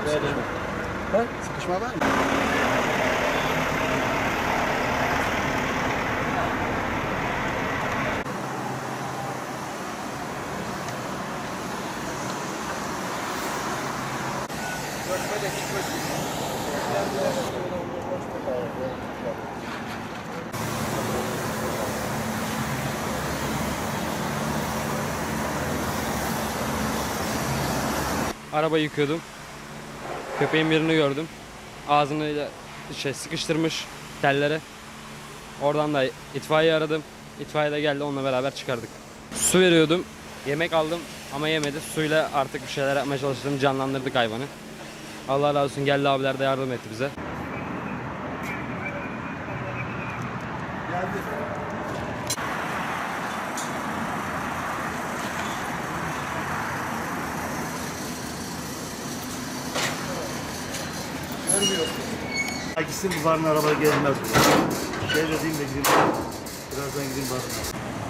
sıkışma? He? Sıkışma var mı? Arabayı yıkıyordum. Köpeğin birini gördüm. Ağzını şey sıkıştırmış tellere. Oradan da itfaiye aradım. İtfaiye de geldi onunla beraber çıkardık. Su veriyordum. Yemek aldım ama yemedi. Suyla artık bir şeyler yapmaya çalıştım. Canlandırdık hayvanı. Allah razı olsun geldi abiler de yardım etti bize. Gitsin bu barın araba gelmez. Dediğim de gideyim. Birazdan gideyim barına.